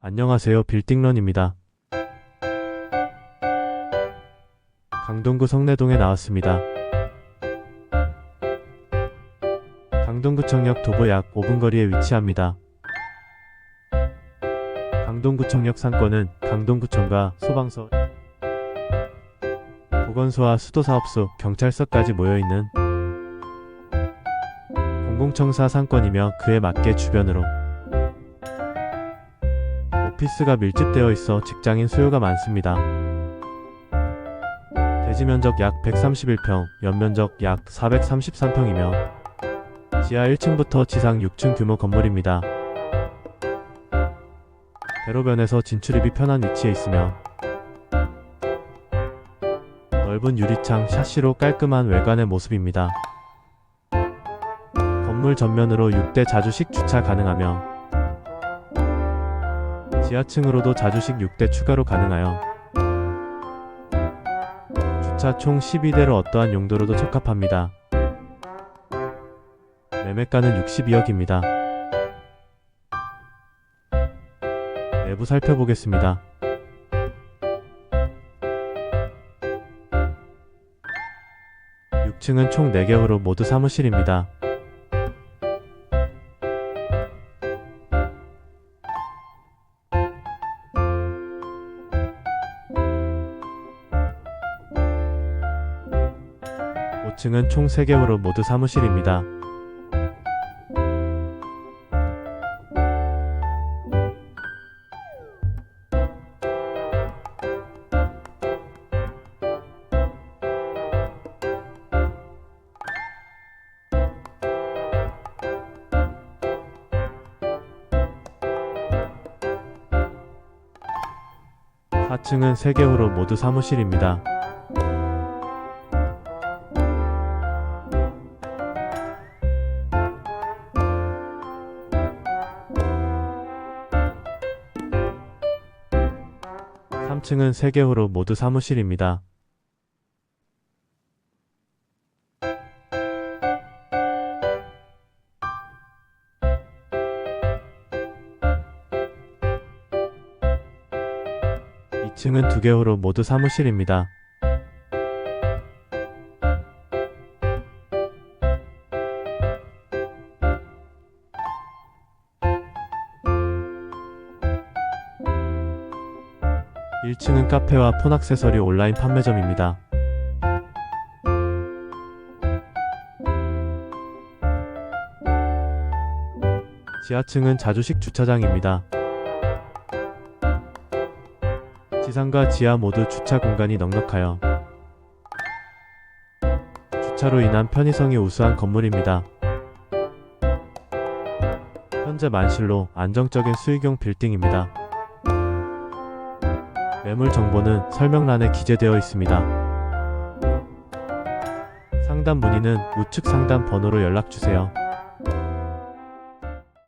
안녕하세요. 빌딩런입니다. 강동구 성내동에 나왔습니다. 강동구청역 도보 약 5분 거리에 위치합니다. 강동구청역 상권은 강동구청과 소방서, 보건소와 수도사업소, 경찰서까지 모여있는 공공청사 상권이며 그에 맞게 주변으로 오피스가 밀집되어 있어 직장인 수요가 많습니다. 대지 면적 약 131평, 연면적 약 433평이며 지하 1층부터 지상 6층 규모 건물입니다. 대로변에서 진출입이 편한 위치에 있으며 넓은 유리창 샤시로 깔끔한 외관의 모습입니다. 건물 전면으로 6대 자주식 주차 가능하며 지하층으로도 자주식 6대 추가로 가능하여 주차 총 12대로 어떠한 용도로도 적합합니다. 매매가는 62억입니다. 내부 살펴보겠습니다. 층은총 4개호로 모두 사무실입니다. 오층은총 3개호로 모두 사무실입니다. 사층은 3개호로 모두 사무실입니다. 삼층은 3개 호로 모두 사무실입니다. 이층은 2개호로 모두 사무실입니다. 일층은 카페와 폰 액세서리 온라인 판매점입니다. 지하층은 자주식 주차장입니다. 지상과 지하 모두 주차 공간이 넉넉하여 주차로 인한 편의성이 우수한 건물입니다. 현재 만실로 안정적인 수익용 빌딩입니다. 매물 정보는 설명란에 기재되어 있습니다. 상담 문의는 우측 상담 번호로 연락 주세요.